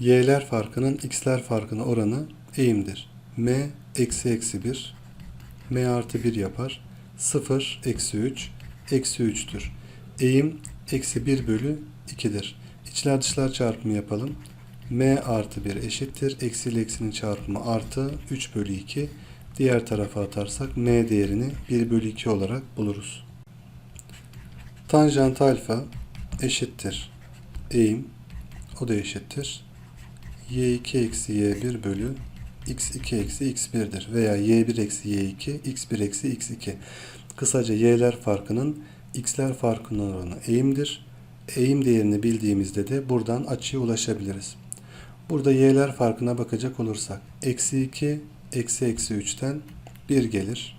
y'ler farkının x'ler farkına oranı eğimdir. m eksi eksi 1 m artı 1 yapar. 0 eksi 3 eksi 3'tür. Eğim eksi 1 bölü 2'dir. İçler dışlar çarpımı yapalım. m artı 1 eşittir. Eksi ile eksinin çarpımı artı 3 bölü 2. Diğer tarafa atarsak m değerini 1 bölü 2 olarak buluruz. Tanjant alfa eşittir. Eğim o da eşittir. Y2 eksi y1 bölü x2 eksi x1'dir. Veya y1 eksi y2 x1 eksi x2. Kısaca y'ler farkının x'ler farkının oranı eğimdir. Eğim değerini bildiğimizde de buradan açıya ulaşabiliriz. Burada y'ler farkına bakacak olursak eksi 2 eksi eksi 3'ten 1 gelir.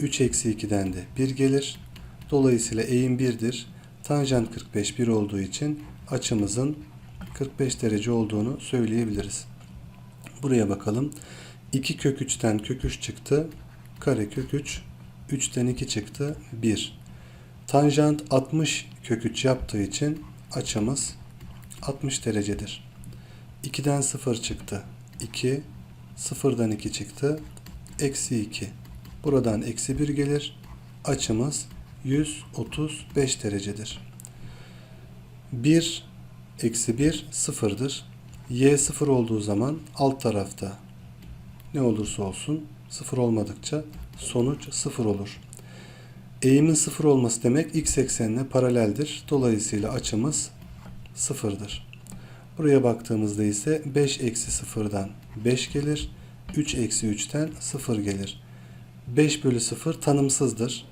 3 eksi 2'den de 1 gelir. Dolayısıyla eğim 1'dir. Tanjant 45 1 olduğu için açımızın 45 derece olduğunu söyleyebiliriz. Buraya bakalım. 2 kök 3'ten kök 3 çıktı. Kare kök 3. 3'ten 2 çıktı. 1. Tanjant 60 kök 3 yaptığı için açımız 60 derecedir. 2'den 0 çıktı. 2. 0'dan 2 çıktı. Eksi 2. Buradan eksi 1 gelir. Açımız 135 derecedir. 1 eksi 1 sıfırdır. Y sıfır olduğu zaman alt tarafta ne olursa olsun sıfır olmadıkça sonuç sıfır olur. Eğimin sıfır olması demek x eksenine paraleldir. Dolayısıyla açımız sıfırdır. Buraya baktığımızda ise 5 eksi sıfırdan 5 gelir. 3 eksi 3'ten 0 gelir. 5 bölü 0 tanımsızdır.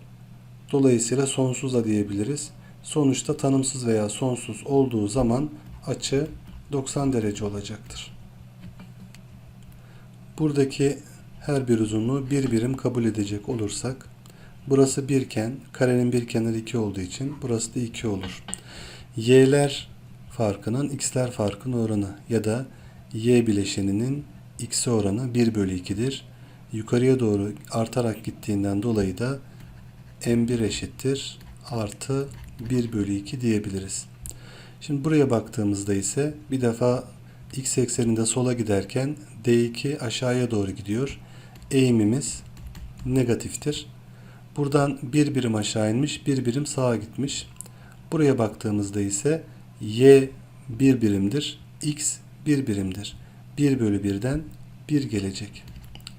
Dolayısıyla sonsuz da diyebiliriz. Sonuçta tanımsız veya sonsuz olduğu zaman açı 90 derece olacaktır. Buradaki her bir uzunluğu bir birim kabul edecek olursak burası 1 iken karenin bir kenarı 2 olduğu için burası da 2 olur. Y'ler farkının x'ler farkının oranı ya da y bileşeninin x'e oranı 1 bölü 2'dir. Yukarıya doğru artarak gittiğinden dolayı da m1 eşittir artı 1 bölü 2 diyebiliriz. Şimdi buraya baktığımızda ise bir defa x ekseninde sola giderken d2 aşağıya doğru gidiyor. Eğimimiz negatiftir. Buradan bir birim aşağı inmiş, bir birim sağa gitmiş. Buraya baktığımızda ise y bir birimdir, x bir birimdir. 1 bölü 1'den 1 gelecek.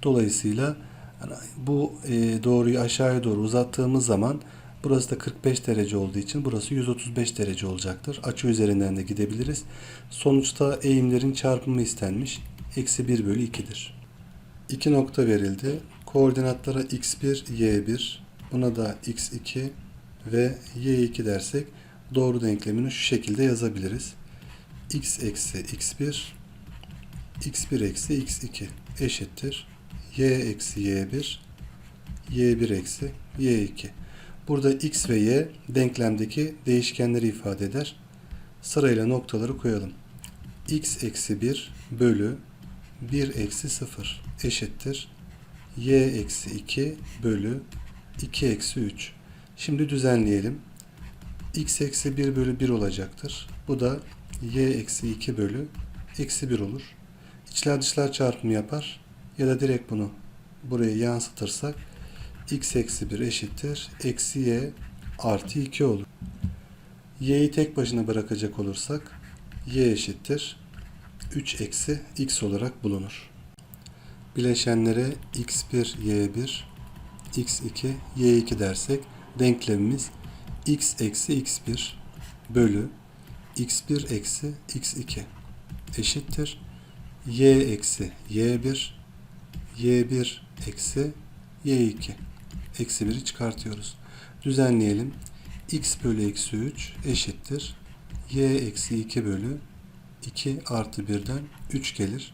Dolayısıyla bu e, doğruyu aşağıya doğru uzattığımız zaman burası da 45 derece olduğu için burası 135 derece olacaktır. Açı üzerinden de gidebiliriz. Sonuçta eğimlerin çarpımı istenmiş. Eksi 1 bölü 2'dir. 2 nokta verildi. Koordinatlara x1, y1, buna da x2 ve y2 dersek doğru denklemini şu şekilde yazabiliriz. x eksi x1 x1 eksi x2 eşittir. y eksi y1 y1 eksi y2. Burada x ve y denklemdeki değişkenleri ifade eder. Sırayla noktaları koyalım. x eksi 1 bölü 1 eksi 0 eşittir. y eksi 2 bölü 2 eksi 3. Şimdi düzenleyelim. x eksi 1 bölü 1 olacaktır. Bu da y eksi 2 bölü eksi 1 olur. İçler dışlar çarpımı yapar. Ya da direkt bunu buraya yansıtırsak x eksi 1 eşittir. Eksi y artı 2 olur. y'yi tek başına bırakacak olursak y eşittir. 3 eksi x olarak bulunur. Bileşenlere x1, y1, x2, y2 dersek denklemimiz x eksi x1 bölü x1 eksi x2 eşittir. y eksi y1 y1 eksi y2 eksi 1'i çıkartıyoruz. Düzenleyelim. x bölü eksi 3 eşittir. y eksi 2 bölü 2 artı 1'den 3 gelir.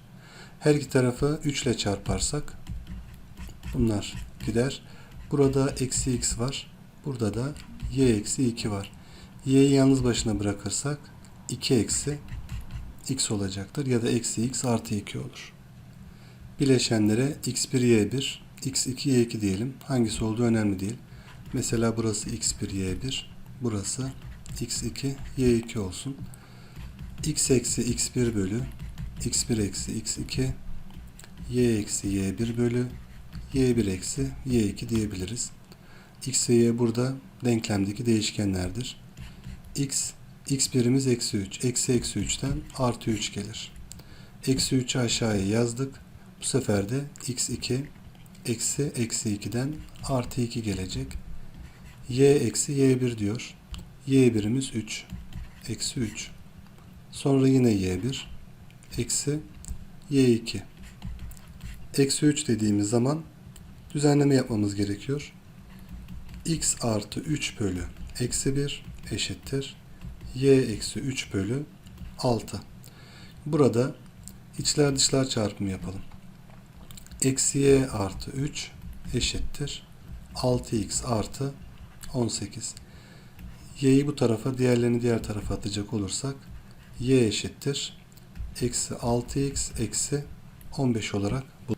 Her iki tarafı 3 ile çarparsak bunlar gider. Burada eksi x var. Burada da y eksi 2 var. y'yi yalnız başına bırakırsak 2 eksi x olacaktır. Ya da eksi x artı 2 olur. Bileşenlere x1 y1 x2 y2 diyelim. Hangisi olduğu önemli değil. Mesela burası x1 y1 burası x2 y2 olsun. x eksi x1 bölü x1 eksi x2 y eksi y1 bölü y1 eksi y2 diyebiliriz. x ve y burada denklemdeki değişkenlerdir. x, x birimiz eksi 3. Eksi eksi 3'ten artı 3 gelir. Eksi 3'ü aşağıya yazdık. Bu sefer de x2 eksi eksi 2'den artı 2 gelecek. y eksi y1 diyor. y birimiz 3. Eksi 3. Sonra yine y1 eksi y2. Eksi 3 dediğimiz zaman düzenleme yapmamız gerekiyor. x artı 3 bölü eksi 1 eşittir. y eksi 3 bölü 6. Burada içler dışlar çarpımı yapalım. Eksi y artı 3 eşittir. 6x artı 18. y'yi bu tarafa diğerlerini diğer tarafa atacak olursak y eşittir. Eksi 6x eksi 15 olarak bu.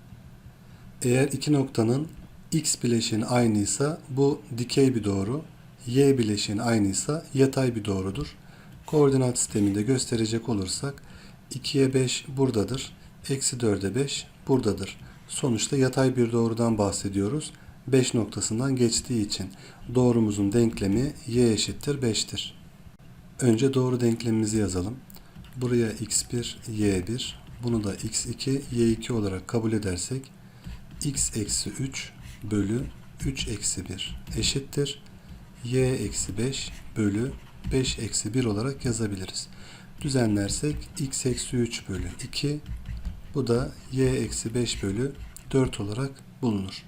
Eğer iki noktanın x bileşeni aynıysa bu dikey bir doğru, y bileşeni aynıysa yatay bir doğrudur. Koordinat sisteminde gösterecek olursak 2'ye 5 buradadır, eksi 4'e 5 buradadır. Sonuçta yatay bir doğrudan bahsediyoruz. 5 noktasından geçtiği için doğrumuzun denklemi y eşittir 5'tir. Önce doğru denklemimizi yazalım. Buraya x1, y1, bunu da x2, y2 olarak kabul edersek x eksi 3 bölü 3 eksi 1 eşittir. y eksi 5 bölü 5 eksi 1 olarak yazabiliriz. Düzenlersek x eksi 3 bölü 2 bu da y eksi 5 bölü 4 olarak bulunur.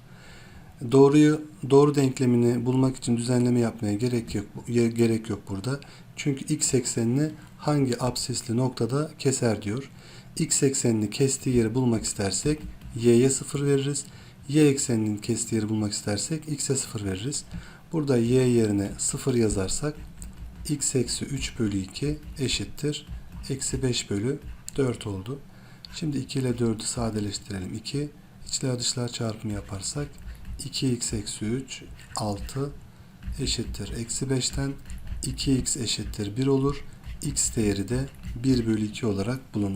Doğruyu doğru denklemini bulmak için düzenleme yapmaya gerek yok gerek yok burada. Çünkü x eksenini hangi absisli noktada keser diyor. X eksenini kestiği yeri bulmak istersek y'ye 0 veririz. Y ekseninin kestiği yeri bulmak istersek x'e 0 veririz. Burada y yerine 0 yazarsak x eksi 3 bölü 2 eşittir. Eksi 5 bölü 4 oldu. Şimdi 2 ile 4'ü sadeleştirelim. 2 içler dışlar çarpımı yaparsak 2x eksi 3 6 eşittir. Eksi 5'ten 2x eşittir 1 olur. x değeri de 1 bölü 2 olarak bulunur.